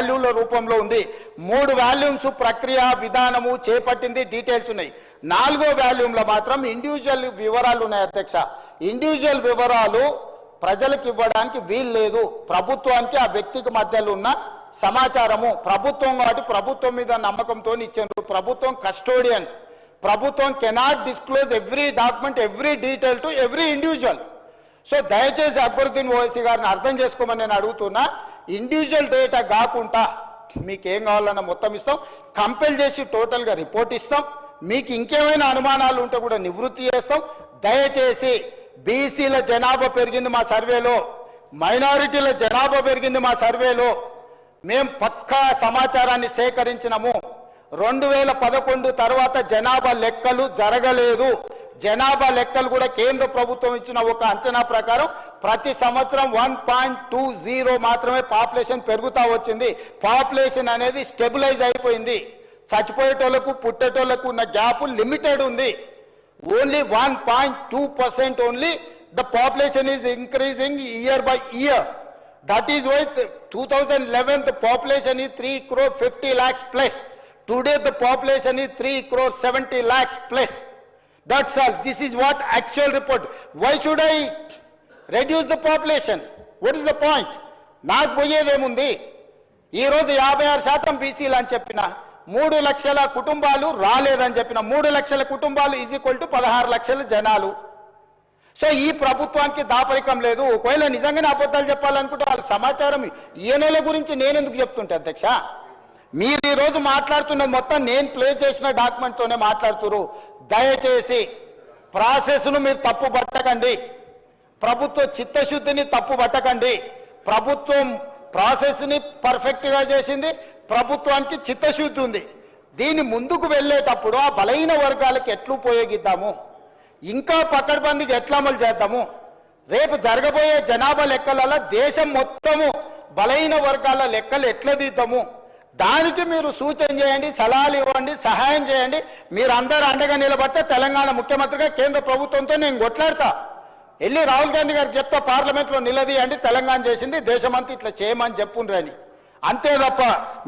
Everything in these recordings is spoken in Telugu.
వాల్యూల రూపంలో ఉంది. మూడు వాల్యూమ్స్ ప్రక్రియ విధానము చేపట్టింది డీటెయిల్స్ ఉన్నాయి. నాలుగో వాల్యూమ్లో మాత్రం ఇండివిజువల్ వివరాలు ఉన్నాయి అధ్యక్ష. ఇండివిజువల్ వివరాలు ప్రజలకు ఇవ్వడానికి వీలు లేదు. ప్రభుత్వానికి ఆ వ్యక్తికి మధ్యలో ఉన్న సమాచారము. ప్రభుత్వం కాబట్టి ప్రభుత్వం మీద నమ్మకంతో ఇచ్చారు ప్రభుత్వం కస్టోడియన్. ప్రభుత్వం cannot disclose every document every detail to every individual. So దయచేసి అక్బరుద్దీన్ ఓవైసీ గారిని అర్థం చేసుకోమని నేను అడుగుతున్నా. ఇండివిజువల్ డేటా కాకుండా మీకు ఏం కావాలన్నా మొత్తం ఇస్తాం. కంపెల్ చేసి టోటల్గా రిపోర్ట్ ఇస్తాం. మీకు ఇంకేమైనా అనుమానాలు ఉంటే కూడా నివృత్తి చేస్తాం. దయచేసి బీసీల జనాభా పెరిగింది మా సర్వేలో. మైనారిటీల జనాభా పెరిగింది మా సర్వేలో. మేం పక్కా సమాచారాన్ని సేకరించినము. రెండు వేల పదకొండు తర్వాత జనాభా లెక్కలు జరగలేదు. జనాభా లెక్కలు కూడా కేంద్ర ప్రభుత్వం ఇచ్చిన ఒక అంచనా ప్రకారం ప్రతి సంవత్సరం వన్ పాయింట్ టూ జీరో మాత్రమే పాపులేషన్ పెరుగుతూ వచ్చింది. పాపులేషన్ అనేది స్టెబిలైజ్ అయిపోయింది. చచ్చిపోయేటోళ్ళకు పుట్టేటోళ్ళకు ఉన్న గ్యాప్ లిమిటెడ్ ఉంది. Only one point two percent only the population is increasing year by year. That is why two thousand eleven the population is three crore fifty lakhs plus. Today the population is three crore seventy lakhs plus. That's all. This is what actual report why should I reduce the population What is the point నాకు పోయేదేముంది? ఈరోజు యాభై ఆరు శాతం బీసీలు అని చెప్పిన మూడు లక్షల కుటుంబాలు రాలేదని చెప్పిన మూడు లక్షల కుటుంబాలు ఈజ్ ఈక్వల్ టు పదహారు లక్షల జనాలు. సో ఈ ప్రభుత్వానికి దాపరికం లేదు. ఒకవేళ నిజంగానే అబద్ధాలు చెప్పాలనుకుంటే వాళ్ళ సమాచారం ఈయనల గురించి నేను ఎందుకు చెప్తుంటే అధ్యక్ష? మీరు ఈరోజు మాట్లాడుతున్న మొత్తం నేను ప్లే చేసిన డాక్యుమెంట్తోనే మాట్లాడుతున్నారు దయచేసి ప్రాసెస్ను మీరు తప్పు పట్టకండి. ప్రభుత్వ చిత్తశుద్ధిని తప్పు పట్టకండి. ప్రభుత్వం ప్రాసెస్ని పర్ఫెక్ట్గా చేసింది. ప్రభుత్వానికి చిత్తశుద్ధి ఉంది. దీని ముందుకు వెళ్ళేటప్పుడు ఆ బలహీన వర్గాలకు ఎట్లు ఉపయోగిద్దాము? ఇంకా పకడ్బందీకి ఎట్లా అమలు చేద్దాము? రేపు జరగబోయే జనాభా లెక్కలలో దేశం మొత్తము బలహీన వర్గాల లెక్కలు ఎట్లా దిద్దాము? దానికి మీరు సూచన చేయండి సలహాలు ఇవ్వండి సహాయం చేయండి. మీరు అందరు అండగా నిలబడితే తెలంగాణ ముఖ్యమంత్రిగా కేంద్ర ప్రభుత్వంతో నేను కొట్లాడతా. వెళ్ళి రాహుల్ గాంధీ గారికి చెప్తా పార్లమెంట్లో నిలదీయండి తెలంగాణ చేసింది దేశమంతా ఇట్లా చేయమని చెప్పుండ్రని అంతే తప్ప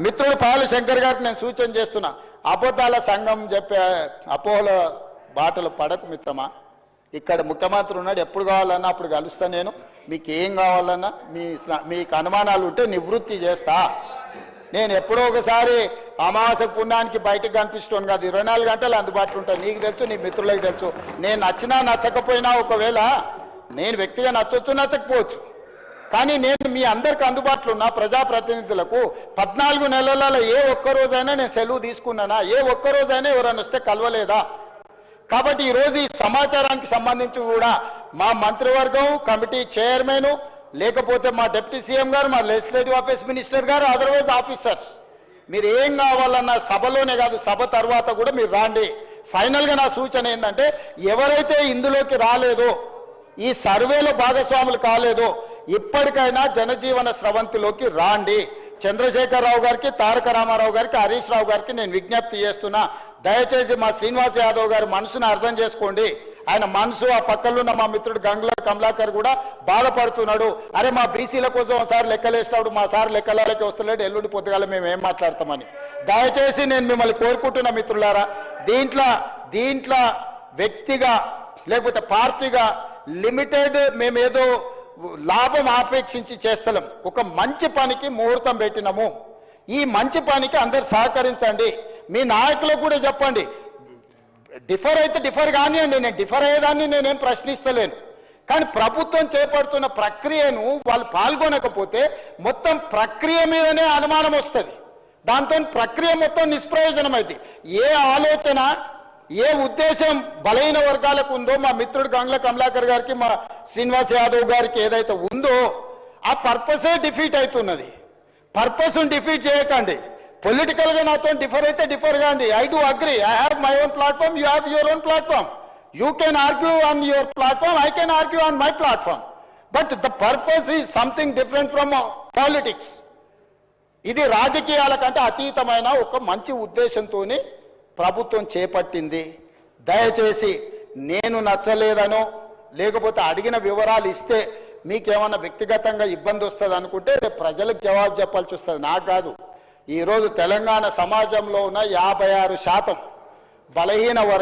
మిత్రుడు పాల శంకర్ గారికి నేను సూచన చేస్తున్నా. అబద్ధాల సంఘం చెప్పే అపోహల బాటలు పడకు మిత్రమా. ఇక్కడ ముఖ్యమంత్రి ఉన్నాడు ఎప్పుడు కావాలన్నా అప్పుడు కలుస్తా నేను. మీకు ఏం కావాలన్నా మీ మీకు అనుమానాలు ఉంటే నివృత్తి చేస్తా. నేను ఎప్పుడో ఒకసారి అమావాస్య పుణ్యానికి బయటకు కనిపిస్తాను కాదు ఇరవై నాలుగు గంటలు అందుబాటులో ఉంటాను నీకు తెలుసు నీ మిత్రులకు తెలుసు. నేను నచ్చినా నచ్చకపోయినా ఒకవేళ నేను వ్యక్తిగా నచ్చవచ్చు నచ్చకపోవచ్చు. కానీ నేను మీ అందరికి అందుబాటులో ఉన్న ప్రజాప్రతినిధులకు పద్నాలుగు నెలలలో ఏ ఒక్కరోజైనా నేను సెలవు తీసుకున్నానా? ఏ ఒక్కరోజైనా ఎవరైనా వస్తే కలవలేదా? కాబట్టి ఈరోజు ఈ సమాచారానికి సంబంధించి కూడా మా మంత్రివర్గం కమిటీ చైర్మన్ లేకపోతే మా డిప్యూటీ సీఎం గారు మా లెజిస్లేటివ్ ఆఫీస్ మినిస్టర్ గారు అదర్వైజ్ ఆఫీసర్స్ మీరు ఏం కావాలన్న సభలోనే కాదు సభ తర్వాత కూడా మీరు రాండి. ఫైనల్గా నా సూచన ఏంటంటే ఎవరైతే ఇందులోకి రాలేదో ఈ సర్వేలో భాగస్వాములు కాలేదో ఇప్పటికైనా జనజీవన స్రవంతిలోకి రాండి. చంద్రశేఖరరావు గారికి తారక రామారావు గారికి హరీష్ రావు గారికి నేను విజ్ఞప్తి చేస్తున్నా. దయచేసి మా శ్రీనివాస్ యాదవ్ గారి మనసును అర్థం చేసుకోండి. ఆయన మనసు ఆ పక్కలో ఉన్న మా మిత్రుడు గంగుల కమలాకర్ కూడా బాధపడుతున్నాడు. అరే మా బీసీల కోసం ఒకసారి లెక్కలేసినప్పుడు మా సార్ లెక్కలకి వస్తలేడు ఎల్లుండి పొద్దుగాల మేము ఏం మాట్లాడతామని. దయచేసి నేను మిమ్మల్ని కోరుకుంటున్న మిత్రులారా దీంట్లో దీంట్లో వ్యక్తిగా లేకపోతే పార్టీగా లిమిటెడ్ మేమేదో లాభం ఆపేక్షించి చేస్తలేం. ఒక మంచి పనికి ముహూర్తం పెట్టినాము. ఈ మంచి పనికి అందరు సహకరించండి. మీ నాయకులకు కూడా చెప్పండి. డిఫర్ అయితే డిఫర్ కానివ్వండి నేను డిఫర్ అయ్యేదాన్ని నేనేం ప్రశ్నిస్తలేను. కానీ ప్రభుత్వం చేపడుతున్న ప్రక్రియను వాళ్ళు పాల్గొనకపోతే మొత్తం ప్రక్రియ మీదనే అనుమానం వస్తుంది. దాంతో ప్రక్రియ మొత్తం నిష్ప్రయోజనమైంది ఏ ఆలోచన ఏ ఉద్దేశం బలహీన వర్గాలకు ఉందో మా మిత్రుడు గంగ్ల కమలాకర్ గారికి మా శ్రీనివాస్ యాదవ్ గారికి ఏదైతే ఉందో ఆ పర్పసే డిఫీట్ అవుతున్నది. పర్పస్ను డిఫీట్ చేయకండి. పొలిటికల్గా నాతో డిఫర్ అయితే డిఫర్ కాండి I do agree I have my own platform you have your own platform you can argue on your platform I can argue on my platform but the purpose is something different from politics ఇది రాజకీయాల కంటే అతీతమైన ఒక మంచి ఉద్దేశంతోనే ప్రభుత్వం చేపట్టింది. దయచేసి నేను నచ్చలేదనో లేకపోతే అడిగిన వివరాలు ఇస్తే మీకేమన్నా వ్యక్తిగతంగా ఇబ్బంది వస్తుంది అనుకుంటే ప్రజలకు జవాబు చెప్పాల్సి వస్తుంది. నాకు కాదు. ఈరోజు తెలంగాణ సమాజంలో ఉన్న యాభై ఆరు శాతం బలహీన వర్గ